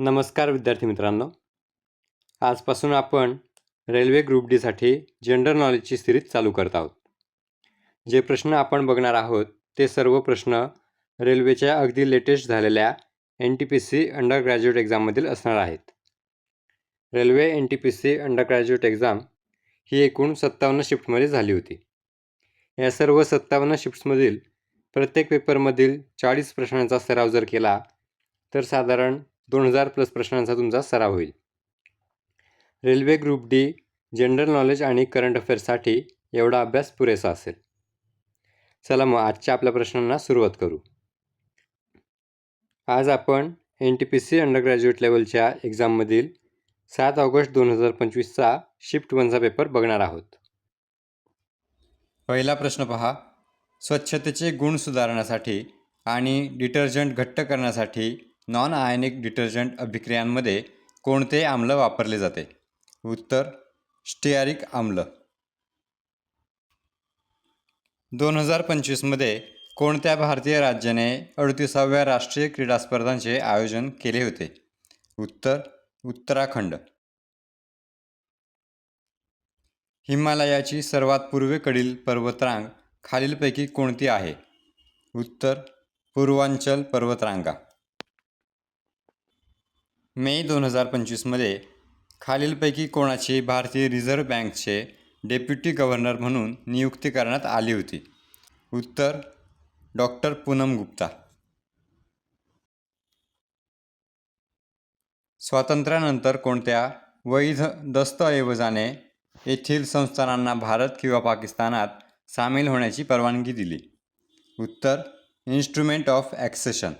नमस्कार विद्यार्थी मित्रांनो. आजपासून आपण रेल्वे ग्रुप डीसाठी जनरल नॉलेजची सिरीज चालू करत आहोत. जे प्रश्न आपण बघणार आहोत ते सर्व प्रश्न रेल्वेच्या अगदी लेटेस्ट झालेल्या N T P C under graduate एक्झाममधील असणार आहेत. Railway N T P C under graduate exam ही एकूण सत्तावन्न शिफ्टमध्ये झाली होती. या सर्व सत्तावन्न शिफ्ट्समधील प्रत्येक पेपरमधील चाळीस प्रश्नांचा सराव जर केला तर साधारण दोन हजार प्लस प्रश्नांचा तुमचा सराव होईल. Railway group D general knowledge आणि करंट अफेअर्ससाठी एवढा अभ्यास पुरेसा असेल. चला मग आजच्या आपल्या प्रश्नांना सुरुवात करू. आज आपण N T P C under graduate लेवलच्या एक्झाममधील सात ऑगस्ट दोन हजार पंचवीसचा शिफ्ट वनचा पेपर बघणार आहोत. पहिला प्रश्न पहा. स्वच्छतेचे गुण सुधारण्यासाठी आणि डिटर्जंट घट्ट करण्यासाठी नॉन आयनिक डिटर्जंट अभिक्रियांमध्ये कोणते आम्ल वापरले जाते? उत्तर स्टियारिक आम्ल. दोन हजार पंचवीसमध्ये कोणत्या भारतीय राज्याने अडतीसाव्या राष्ट्रीय क्रीडा स्पर्धांचे आयोजन केले होते? उत्तर उत्तराखंड. हिमालयाची सर्वात पूर्वेकडील पर्वतरांग खालीलपैकी कोणती आहे? उत्तर पूर्वांचल पर्वतरांगा. मे दोन हजार पंचवीसमध्ये खालीलपैकी कोणाची भारतीय रिझर्व्ह बँकचे डेप्युटी गव्हर्नर म्हणून नियुक्ती करण्यात आली होती? उत्तर डॉक्टर पूनम गुप्ता. स्वातंत्र्यानंतर कोणत्या वैध दस्तऐवजाने येथील संस्थानांना भारत किंवा पाकिस्तानात सामील होण्याची परवानगी दिली? उत्तर इन्स्ट्रुमेंट ऑफ ॲक्सेशन.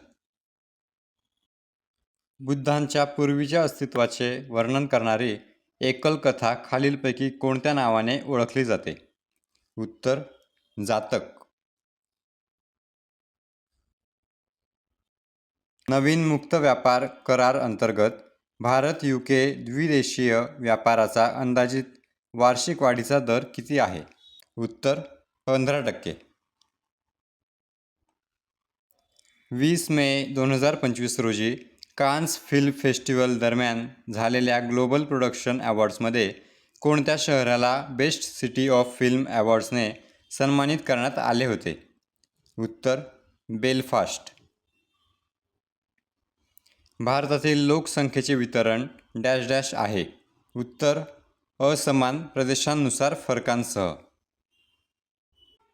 बुद्धांच्या पूर्वीच्या अस्तित्वाचे वर्णन करणारी एकल कथा खालीलपैकी कोणत्या नावाने ओळखली जाते? उत्तर जातक. नवीन मुक्त व्यापार करार अंतर्गत भारत यू के द्विदेशीय व्यापाराचा अंदाजित वार्षिक वाढीचा दर किती आहे? उत्तर पंधरा टक्के. वीस मे दोन हजार पंचवीस रोजी कान्स फिल्म फेस्टिवल दरम्यान झालेल्या ग्लोबल प्रोडक्शन अवॉर्ड्समध्ये कोणत्या शहराला बेस्ट सिटी ऑफ फिल्म अवॉर्ड्सने सन्मानित करण्यात आले होते? उत्तर बेलफास्ट. भारतातील लोकसंख्येचे वितरण डॅश डॅश आहे. उत्तर असमान प्रदेशांनुसार फरकांसह.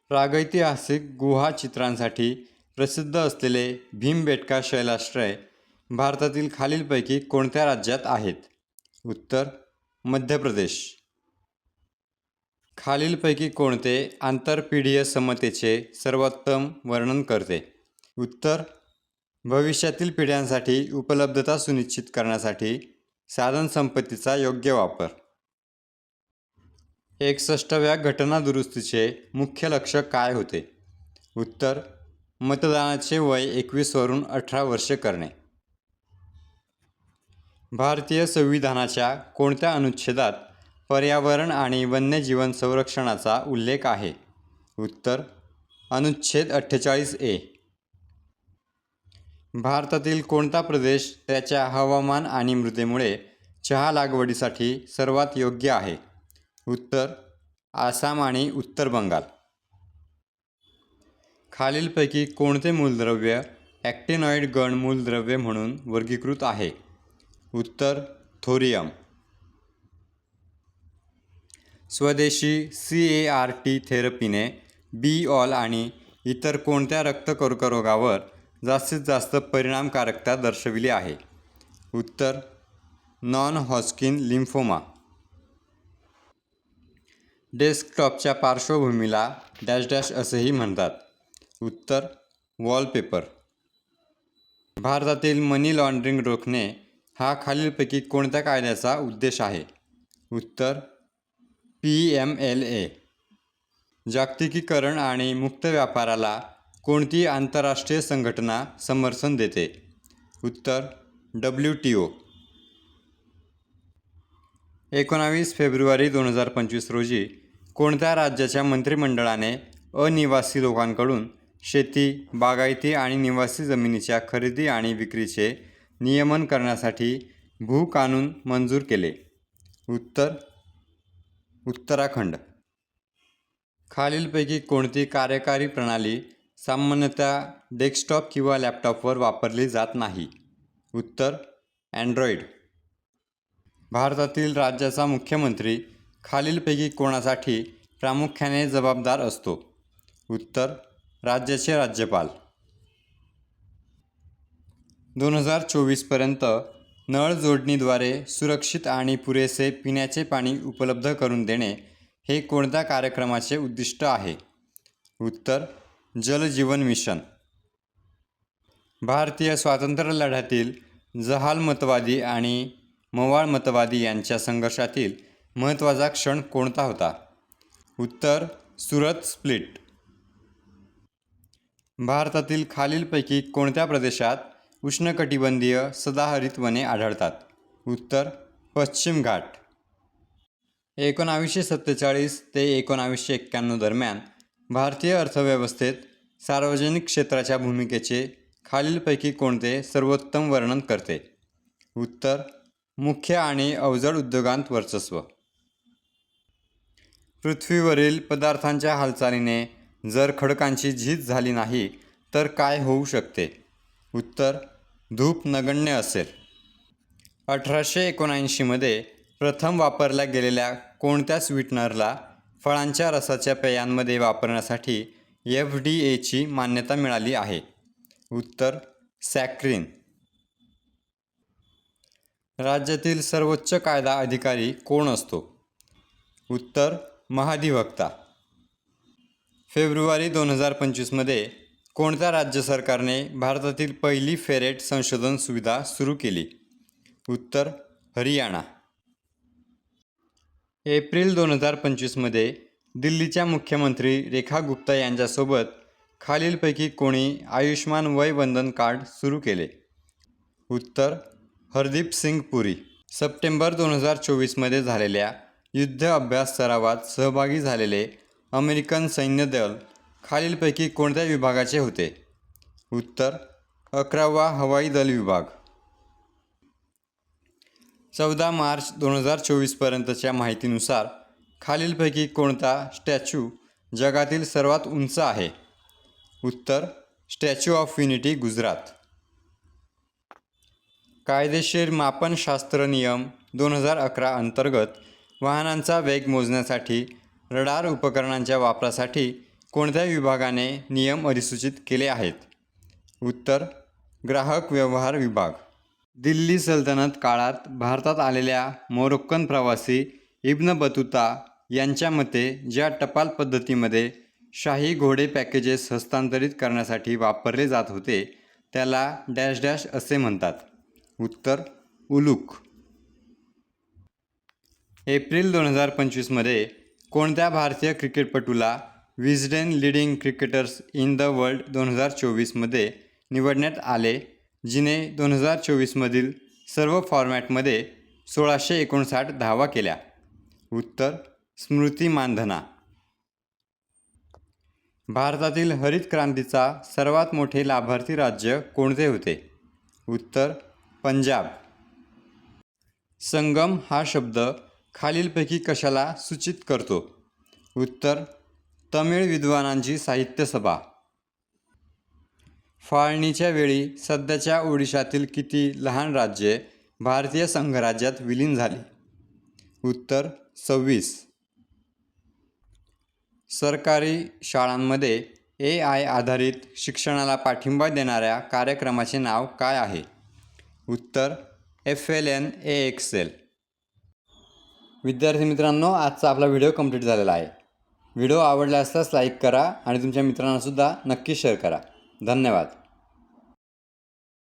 प्रागैतिहासिक गुहा चित्रांसाठी प्रसिद्ध असलेले भीमबेटका शैलाश्रय भारतातील खालीलपैकी कोणत्या राज्यात आहेत? उत्तर मध्य प्रदेश खालीलपैकी कोणते आंतरपिढीय समतेचे सर्वोत्तम वर्णन करते? उत्तर भविष्यातील पिढ्यांसाठी उपलब्धता सुनिश्चित करण्यासाठी साधनसंपत्तीचा योग्य वापर. एकसष्टव्या घटनादुरुस्तीचे मुख्य लक्ष काय होते? उत्तर मतदानाचे वय एकवीसवरून अठरा वर्षे करणे. भारतीय संविधानाच्या कोणत्या अनुच्छेदात पर्यावरण आणि वन्यजीवन संरक्षणाचा उल्लेख आहे? उत्तर अनुच्छेद अठ्ठेचाळीस ए. भारतातील कोणता प्रदेश त्याच्या हवामान आणि मृदेमुळे चहा लागवडीसाठी सर्वात योग्य आहे? उत्तर आसाम आणि उत्तर बंगाल. खालीलपैकी कोणते मूलद्रव्य ॲक्टिनॉइड गण मूलद्रव्य म्हणून वर्गीकृत आहे? उत्तर थोरियम. स्वदेशी सी ए आर टी थेरपीने बी ऑल आणि इतर कोणत्या रक्त कर्करोगावर जास्तीत जास्त परिणामकारकता दर्शविली आहे? उत्तर नॉन हॉस्किन लिम्फोमा. डेस्कटॉपच्या पार्श्वभूमीला डॅश डॅश असेही म्हणतात. उत्तर वॉलपेपर. भारतातील मनी लॉन्ड्रिंग रोखणे हा खालीलपैकी कोणत्या कायद्याचा उद्देश आहे? उत्तर पी एम एल ए. जागतिकीकरण आणि मुक्त व्यापाराला कोणती आंतरराष्ट्रीय संघटना समर्थन देते? उत्तर डब्ल्यू टी ओ. एकोणावीस फेब्रुवारी दोन हजार पंचवीस रोजी कोणत्या राज्याच्या मंत्रिमंडळाने अनिवासी लोकांकडून शेती बागायती आणि निवासी जमिनीच्या खरेदी आणि विक्रीचे नियमन करण्यासाठी भूकानून मंजूर केले. उत्तर उत्तराखंड. खालीलपैकी कोणती कार्यकारी प्रणाली सामान्यतः डेस्कटॉप किंवा लॅपटॉपवर वापरली जात नाही? उत्तर अँड्रॉइड. भारतातील राज्याचा मुख्यमंत्री खालीलपैकी कोणासाठी प्रामुख्याने जबाबदार असतो? उत्तर राज्याचे राज्यपाल. दोन हजार चोवीसपर्यंत नळ जोडणीद्वारे सुरक्षित आणि पुरेसे पिण्याचे पाणी उपलब्ध करून देणे हे कोणत्या कार्यक्रमाचे उद्दिष्ट आहे? उत्तर जलजीवन मिशन. भारतीय स्वातंत्र्य लढ्यातील जहालमतवादी आणि मवाळमतवादी यांच्या संघर्षातील महत्त्वाचा क्षण कोणता होता? उत्तर सुरत स्प्लिट. भारतातील खालीलपैकी कोणत्या प्रदेशात उष्णकटिबंधीय सदाहरित वने आढळतात. उत्तर पश्चिम घाट. एकोणावीसशे सत्तेचाळीस ते एकोणावीसशे एक्क्याण्णव दरम्यान भारतीय अर्थव्यवस्थेत सार्वजनिक क्षेत्राच्या भूमिकेचे खालीलपैकी कोणते सर्वोत्तम वर्णन करते? उत्तर मुख्य आणि अवजड उद्योगांत वर्चस्व. पृथ्वीवरील पदार्थांच्या हालचालीने जर खडकांची झीज झाली नाही तर काय होऊ शकते? उत्तर धूप नगण्य असेल. अठराशे एकोणऐंशीमध्ये प्रथम वापरल्या गेलेल्या कोणत्या स्वीटनरला फळांच्या रसाच्या पेयांमध्ये वापरण्यासाठी एफ डी एची मान्यता मिळाली आहे. उत्तर सॅक्रिन. राज्यातील सर्वोच्च कायदा अधिकारी कोण असतो? उत्तर महाधिवक्ता. फेब्रुवारी दोन हजार पंचवीसमध्ये कोणत्या राज्य सरकारने भारतातील पहिली फेरेट संशोधन सुविधा सुरू केली? उत्तर हरियाणा. एप्रिल दोन हजार पंचवीसमध्ये दिल्लीच्या मुख्यमंत्री रेखा गुप्ता यांच्यासोबत खालीलपैकी कोणी आयुष्मान वय वंदन कार्ड सुरू केले? उत्तर हरदीप सिंग पुरी. सप्टेंबर दोन हजार चोवीसमध्ये झालेल्या युद्ध अभ्यास सरावात सहभागी झालेले अमेरिकन सैन्य दल खालीलपैकी कोणत्या विभागाचे होते? उत्तर अकरावा हवाई दल विभाग. चौदा मार्च दोन हजार चोवीसपर्यंतच्या माहितीनुसार खालीलपैकी कोणता स्टॅच्यू जगातील सर्वात उंच आहे? उत्तर स्टॅच्यू ऑफ युनिटी गुजरात. कायदेशीर मापनशास्त्र नियम दोन हजार अकरा अंतर्गत वाहनांचा वेग मोजण्यासाठी रडार उपकरणांच्या वापरासाठी कोणत्या विभागाने नियम अधिसूचित केले आहेत? उत्तर ग्राहक व्यवहार विभाग. दिल्ली सल्तनत काळात भारतात आलेल्या मोरोक्कन प्रवासी इब्न बतुता यांच्या मते ज्या टपाल पद्धतीमध्ये शाही घोडे पॅकेजेस हस्तांतरित करण्यासाठी वापरले जात होते त्याला डॅश डॅश असे म्हणतात. उत्तर उलूक एप्रिल दोन हजार पंचवीसमध्ये कोणत्या भारतीय क्रिकेटपटूला Wisden leading cricketers in the world दोन हजार चोवीसमध्ये निवडण्यात आले जिने दोन हजार चोवीसमधील सर्व फॉर्मॅटमध्ये सोळाशे एकोणसाठ धावा केल्या. उत्तर स्मृती मानधना. भारतातील हरित क्रांतीचा सर्वात मोठे लाभार्थी राज्य कोणते होते? उत्तर पंजाब. संगम हा शब्द खालीलपैकी कशाला सूचित करतो? उत्तर तमिळ विद्वानांची साहित्य सभा फाळणीच्या वेळी सध्याच्या ओडिशातील किती लहान राज्ये भारतीय संघराज्यात विलीन झाली? उत्तर सव्वीस. सरकारी शाळांमध्ये ए आय आधारित शिक्षणाला पाठिंबा देणाऱ्या कार्यक्रमाचे नाव काय आहे? उत्तर F L N A excel. विद्यार्थी मित्रांनो आजचा आपला व्हिडिओ कंप्लीट झालेला आहे. व्हिडिओ आवडला असल्यास लाईक करा आणि तुमच्या मित्रांनासुद्धा नक्की शेअर करा. धन्यवाद.